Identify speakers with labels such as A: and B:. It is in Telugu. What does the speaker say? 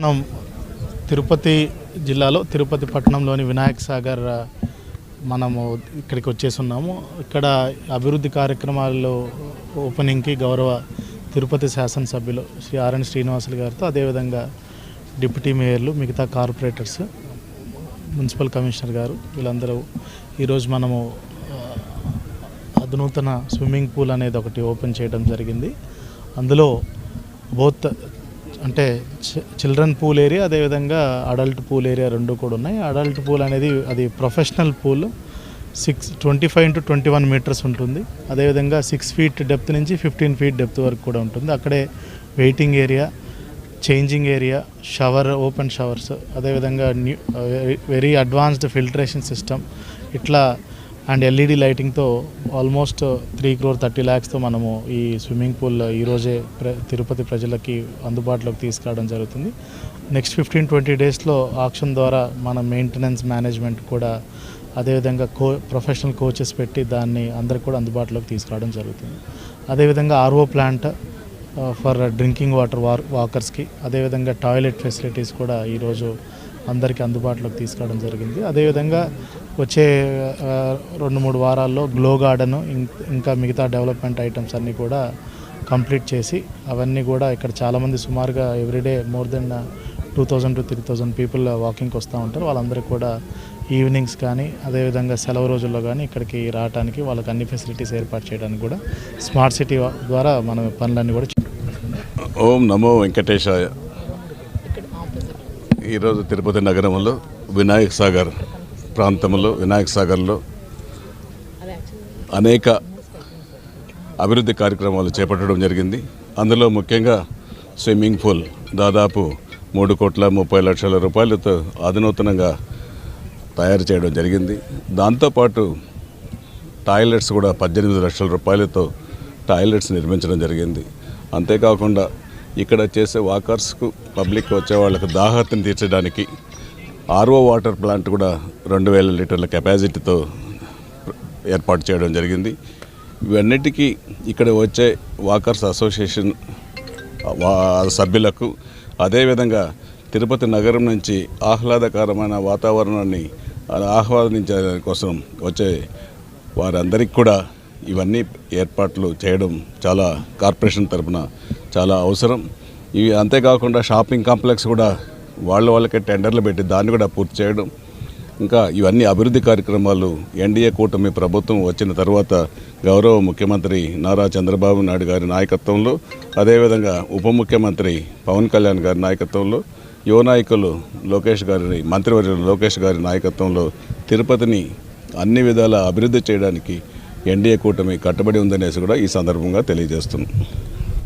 A: మనం తిరుపతి జిల్లాలో తిరుపతి పట్టణంలోని వినాయక్ సాగర్ మనము ఇక్కడికి వచ్చేసి ఉన్నాము ఇక్కడ అభివృద్ధి కార్యక్రమాల్లో ఓపెనింగ్కి గౌరవ తిరుపతి శాసనసభ్యులు శ్రీ ఆర్ఎన్ శ్రీనివాసులు గారితో అదేవిధంగా డిప్యూటీ మేయర్లు మిగతా కార్పొరేటర్స్ మున్సిపల్ కమిషనర్ గారు వీళ్ళందరూ ఈరోజు మనము అధునూతన స్విమ్మింగ్ పూల్ అనేది ఒకటి ఓపెన్ చేయడం జరిగింది. అందులో బోత్ అంటే చి- చిల్డ్రన్ పూల్ ఏరియా అదేవిధంగా అడల్ట్ పూల్ ఏరియా రెండు కూడా ఉన్నాయి. అడల్ట్ పూల్ అనేది అది professional pool six twenty five into twenty one metres ఉంటుంది. అదేవిధంగా సిక్స్ ఫీట్ డెప్త్ నుంచి ఫిఫ్టీన్ ఫీట్ డెప్త్ వరకు కూడా ఉంటుంది. అక్కడే waiting area changing area shower open showers అదేవిధంగా new very advanced filtration system ఇట్లా అండ్ ఎల్ఈడి లైటింగ్తో ఆల్మోస్ట్ త్రీ క్రోర్ థర్టీ ల్యాక్స్తో మనము ఈ స్విమ్మింగ్ పూల్ ఈరోజే ప్ర తిరుపతి ప్రజలకి అందుబాటులోకి తీసుకురావడం జరుగుతుంది. నెక్స్ట్ ఫిఫ్టీన్ ట్వంటీ డేస్లో ఆక్షన్ ద్వారా మన మెయింటెనెన్స్ మేనేజ్మెంట్ కూడా అదేవిధంగా కో ప్రొఫెషనల్ కోచెస్ పెట్టి దాన్ని అందరికి కూడా అందుబాటులోకి తీసుకురావడం జరుగుతుంది. అదేవిధంగా RO plant for drinking water వా వాకర్స్కి అదేవిధంగా టాయిలెట్ ఫెసిలిటీస్ కూడా ఈరోజు అందరికీ అందుబాటులోకి తీసుకురావడం జరిగింది. అదేవిధంగా వచ్చే రెండు మూడు వారాల్లో గ్లో గార్డెన్ ఇంకా మిగతా డెవలప్మెంట్ ఐటమ్స్ అన్నీ కూడా కంప్లీట్ చేసి అవన్నీ కూడా ఇక్కడ చాలామంది సుమారుగా everyday more than two thousand to three thousand people వాకింగ్కి వస్తూ ఉంటారు. వాళ్ళందరికీ కూడా ఈవినింగ్స్ కానీ అదేవిధంగా సెలవు రోజుల్లో కానీ ఇక్కడికి రావడానికి వాళ్ళకి అన్ని ఫెసిలిటీస్ ఏర్పాటు చేయడానికి కూడా స్మార్ట్ సిటీ ద్వారా మనం పనులన్నీ కూడా
B: ఓం నమో వెంకటేశాయ. ఈరోజు తిరుపతి నగరంలో వినాయక సాగర్ ప్రాంతంలో వినాయక సాగర్లో అనేక అభివృద్ధి కార్యక్రమాలు చేపట్టడం జరిగింది. అందులో ముఖ్యంగా స్విమ్మింగ్ పూల్ దాదాపు మూడు కోట్ల ముప్పై లక్షల రూపాయలతో అధునూతనంగా తయారు చేయడం జరిగింది. దాంతోపాటు టాయిలెట్స్ కూడా పద్దెనిమిది లక్షల రూపాయలతో టాయిలెట్స్ నిర్మించడం జరిగింది. అంతేకాకుండా ఇక్కడ చేసే వాకర్స్కు పబ్లిక్ వచ్చే వాళ్ళకు దాహతను తీర్చడానికి ఆర్ఓ వాటర్ ప్లాంట్ కూడా రెండు వేల లీటర్ల కెపాసిటీతో ఏర్పాటు చేయడం జరిగింది. ఇవన్నిటికీ ఇక్కడ వచ్చే వాకర్స్ అసోసియేషన్ వా సభ్యులకు అదేవిధంగా తిరుపతి నగరం నుంచి ఆహ్లాదకరమైన వాతావరణాన్ని ఆహ్వానించే కోసం వచ్చే వారందరికీ కూడా ఇవన్నీ ఏర్పాట్లు చేయడం చాలా కార్పొరేషన్ తరపున చాలా అవసరం. ఇవి అంతేకాకుండా షాపింగ్ కాంప్లెక్స్ కూడా వాళ్ళ వాళ్ళకే టెండర్లు పెట్టి దాన్ని కూడా పూర్తి చేయడం. ఇంకా ఇవన్నీ అభివృద్ధి కార్యక్రమాలు ఎన్డీఏ కూటమి ప్రభుత్వం వచ్చిన తర్వాత గౌరవ ముఖ్యమంత్రి నారా చంద్రబాబు నాయుడు గారి నాయకత్వంలో అదేవిధంగా ఉప ముఖ్యమంత్రి పవన్ కళ్యాణ్ గారి నాయకత్వంలో యువ నాయకులు లోకేష్ గారి మంత్రివర్యులు లోకేష్ గారి నాయకత్వంలో తిరుపతిని అన్ని విధాల అభివృద్ధి చేయడానికి ఎన్డీఏ కూటమి కట్టుబడి ఉందనేసి కూడా ఈ సందర్భంగా తెలియజేస్తున్నాం.